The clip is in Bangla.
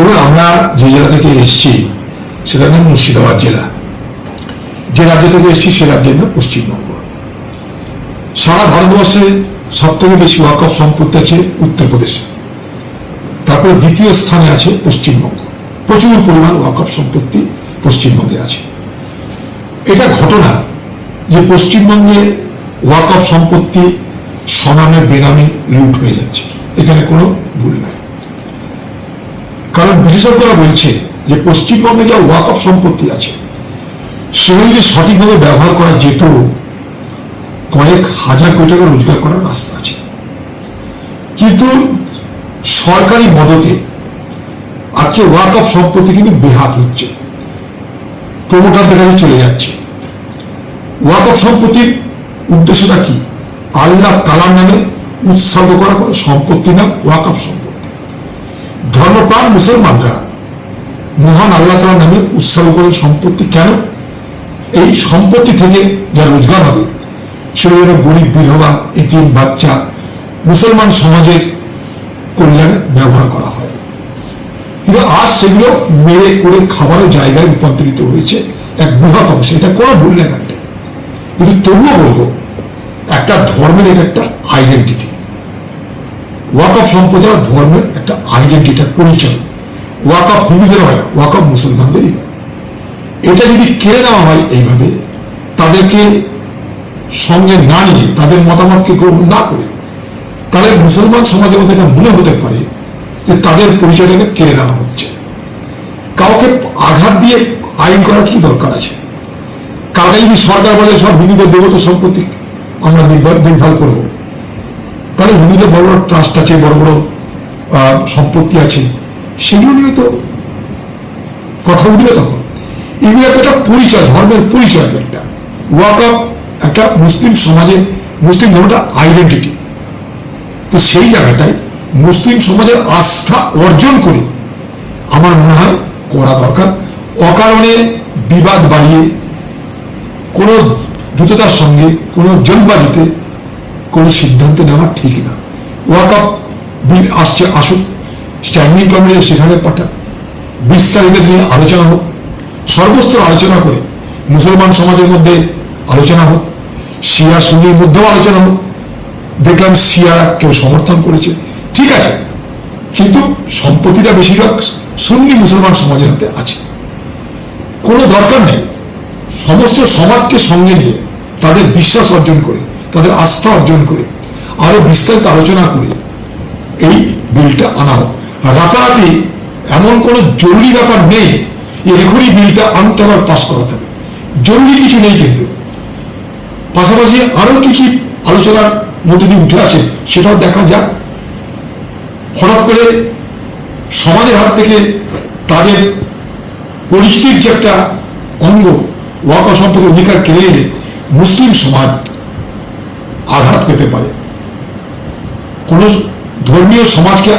দেখুন আমরা যে জেলা থেকে এসেছি সেটা নাম মুর্শিদাবাদ জেলা। যে রাজ্য থেকে এসেছি, সে রাজ্যের নাম পশ্চিমবঙ্গ। সারা ভারতবর্ষে সব থেকে বেশি ওয়াকফ সম্পত্তি আছে উত্তরপ্রদেশে। তারপরে দ্বিতীয় স্থানে আছে পশ্চিমবঙ্গ। প্রচুর পরিমাণ ওয়াকফ সম্পত্তি পশ্চিমবঙ্গে আছে। এটা ঘটনা যে পশ্চিমবঙ্গে ওয়াকফ সম্পত্তি সনামে বেনামে লুট হয়ে যাচ্ছে। এখানে কোনো ভুল নাই। কারণ বিশেষজ্ঞরা বলছে যে পশ্চিমবঙ্গে যা ওয়াকফ সম্পত্তি আছে সেগুলি যদি সঠিকভাবে ব্যবহার করা যেত কয়েক হাজার কোটি টাকা রোজগার করার রাস্তা আছে। কিন্তু সরকারি মদতে আজকে ওয়াকফ সম্পত্তি কিন্তু বেহাত হচ্ছে প্রমোটারদের কাছে চলে যাচ্ছে। ওয়াকফ সম্পত্তির উদ্দেশ্যটা কি? আল্লাহ তালার নামে উৎসর্গ করা কোনো সম্পত্তি না ওয়াকফ সম্পত্তি। ধর্মপ্রাণ মুসলমানরা মহান আল্লাহ তালার নামে উৎসর্গ করেন সম্পত্তি কেন? এই সম্পত্তি থেকে যা রোজগার হবে সেগুলো গরিব বিধবা, এতিম, বাচ্চা, মুসলমান সমাজের কল্যাণে ব্যবহার করা হয়। কিন্তু আজ সেগুলো মেরে করে খাবারের জায়গায় রূপান্তরিত হয়েছে এক বৃহৎ অংশে। এটা কোনো ভুল লেখা নেই কিন্তু তবুও বলব, একটা ধর্মের এটা একটা আইডেন্টিটি ওয়াকফ সম্প্রদায় ধর্মের একটা আইডেন্টিটি পরিচয়। ওয়াকফ হিন্দুদের হয় না, ওয়াকফ মুসলমানদেরই হয়। এটা যদি কেড়ে নেওয়া হয় এইভাবে, তাদেরকে সঙ্গে না নিয়ে, তাদের মতামতকে গ্রহণ না করে, তাহলে মুসলমান সমাজের মধ্যে এটা মনে হতে পারে যে তাদের পরিচয়টাকে কেড়ে নেওয়া হচ্ছে। কাউকে আঘাত দিয়ে আইন করার কি দরকার আছে? কাউকে যদি সরকার বলে সব হিন্দুদের দেবত সম্পত্তি আমরা দেখভাল করব তাহলে হিন্দুদের বড় বড় ট্রাস্ট আছে, বড় বড় সম্পত্তি আছে। সেগুলো নিয়ে তো কথা উঠবে তখন। এগুলো একটা পরিচয়, ধর্মের পরিচয় একটা। ওয়াকআপ একটা মুসলিম সমাজের মুসলিম ধর্মটা আইডেন্টিটি তো সেই জায়গাটায় মুসলিম সমাজের আস্থা অর্জন করে আমার মনে হয় করা দরকার। অকারণে বিবাদ বাড়িয়ে কোনো দ্রুততার সঙ্গে কোনো জলবাজিতে কোনো সিদ্ধান্ত নেওয়া ঠিক না। ওয়াকআপ বিল আসছে, আসুক। স্ট্যান্ডিং কমিটি সেখানে পাঠাক। বিস্তারিত নিয়ে আলোচনা হোক। সর্বস্তর আলোচনা করে মুসলমান সমাজের মধ্যে আলোচনা হোক। শিয়া সুন্নির মধ্যেও আলোচনা হোক। দেখলাম শিয়ারা কেউ সমর্থন করেছে। ঠিক আছে, কিন্তু সম্পত্তিটা বেশিরভাগ সুন্নি মুসলমান সমাজের হাতে আছে। কোনো দরকার নেই। সমস্ত সমাজকে সঙ্গে নিয়ে তাদের বিশ্বাস অর্জন করে তাদের আস্থা অর্জন করে, আরও বিস্তারিত আলোচনা করে এই বিলটা আনা হোক। রাতারাতি এমন কোনো জরুরি ব্যাপার নেই যে এখনই বিলটা আনতে হবে পাশ করাতে হবে। জরুরি কিছু নেই কিন্তু। পাশাপাশি আরও কি কি আলোচনার মধ্যে দিয়ে উঠে আসে সেটাও দেখা যাক। হঠাৎ করে সমাজের হাত থেকে তাদের পরিচিতির যে একটা অঙ্গ, ওয়াকা সম্পদের অধিকার কেড়ে এলে মুসলিম সমাজ আঘাত পেতে পারে। কোন ধর্মীয় সমাজকে